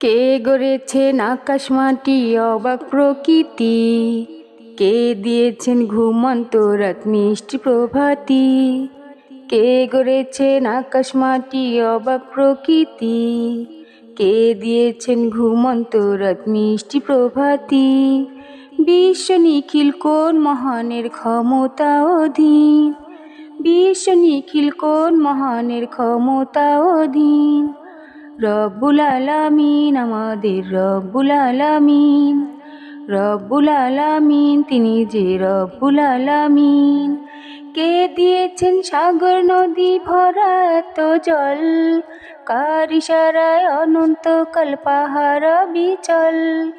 কে গড়েছেন আকাশ মাটি, অবাক প্রকৃতি? কে দিয়েছেন ঘুমন্ত রাত মিষ্টি প্রভাতি? কে গড়েছেন আকাশ মাটি, অবাক প্রকৃতি? কে দিয়েছেন ঘুমন্ত রাত মিষ্টি প্রভাতি? বিশ্ব নিখিল কোন মহানের ক্ষমতা অধীন? বিশ্ব নিখিল কোন মহানের ক্ষমতা অধীন? রব্বুল আলামিন, আমাদের রব্বুল আলামিন। রব্বুল আলামিন, তিনি যে রব্বুল আলামিন। কে দিয়েছেন সাগর নদী ভরা এত জল? কার ইশারায় অনন্তকাল পাহাড় বিচল?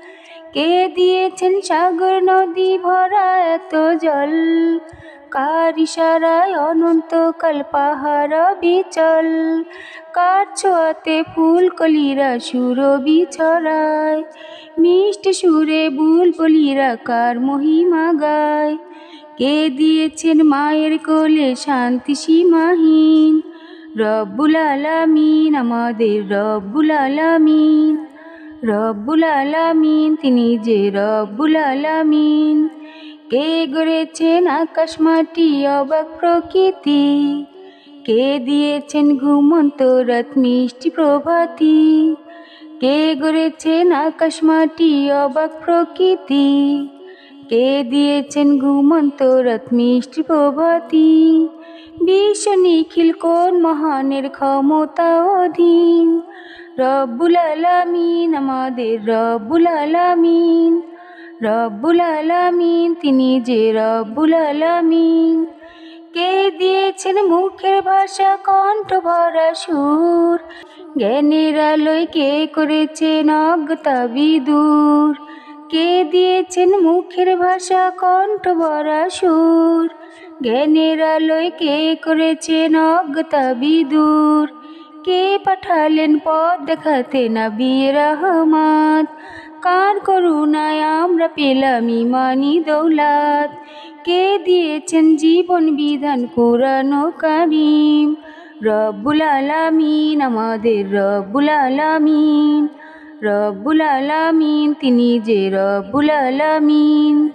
কে দিয়েছেন সাগর নদী ভরা এত জল? কার ইশারায় অনন্তকাল পাহাড় বিচল? কার ফুল কলিরা সুরবি ছড়ায়। মিষ্টি সুরে বুলবুলিরা কার মহিমা গায়। কে দিয়েছেন মায়ের কোলে শান্তি সীমাহীন? রব্বুল আলামিন, আমাদের রব্বুল আলামিন। রব্বুল আলামিন, তিনি যে রব্বুল আলামিন। কে গড়েছেন আকাশ মাটি, অবাক প্রকৃতি। কে দিয়েছেন ঘুমন্ত রাত মিষ্টি প্রভাতি? কে গড়েছেন আকাশ মাটি অবাক প্রকৃতি? কে দিয়েছেন ঘুমন্ত রাত মিষ্টি প্রভাতি? বিশ্ব নিখিল কোন মহানের ক্ষমতা অধীন? রব্বুল আলামিন, আমাদের রব্বুল আলামিন। রব্বুল আলামিন, তিনি যে রব্বুল আলামিন। কে দিয়েছেন মুখের ভাষা, কণ্ঠ ভরা সুর। জ্ঞানের আলোয় কে করেছেন অজ্ঞতা বিদূর? কে দিয়েছেন মুখের ভাষা, কণ্ঠ ভরা সুর? জ্ঞানের আলোয় কে করেছেন অজ্ঞতা বিদূর? কে পাঠালেন পথ দেখাতে না বীর রহমাত কার করুণায় আমরা পেলাম ইমানি দৌলাত। কে দিয়েছেন জীবন বিধান? কোরআন কারিম। রব্বুল আলামিন, আমাদের রব্বুল আলামিন। রব্বুল আলামিন, তিনি যে রব্বুল আলামিন।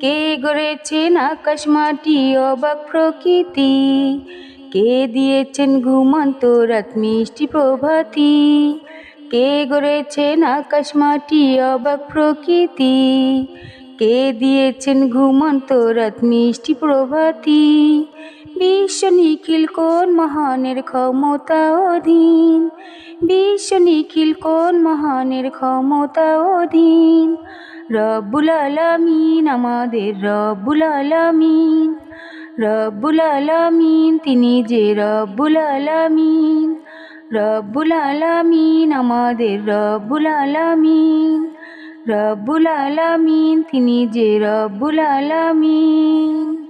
কে গড়েছেন আকাশ, মাটি, অবাক প্রকৃতি? কে দিয়েছেন ঘুমন্ত রাত, মিষ্টি প্রভাতি? কে গড়েছেন আকাশ মাটি অবাক প্রকৃতি? কে দিয়েছেন ঘুমন্ত রাত মিষ্টি প্রভাতি? বিশ্ব নিখিল কোন মহানের ক্ষমতা অধীন? বিশ্ব নিখিল কোন মহানের ক্ষমতা অধীন? রব্বুল আলামিন আমাদের রব্বুল আলামিন। রব্বুল আলামিন, তিনি যে রব্বুল আলামিন। রব্বুল আলামিন আমাদের রব্বুল আলামিন রব্বুল আলামিন তিনি যে রব্বুল আলামিন।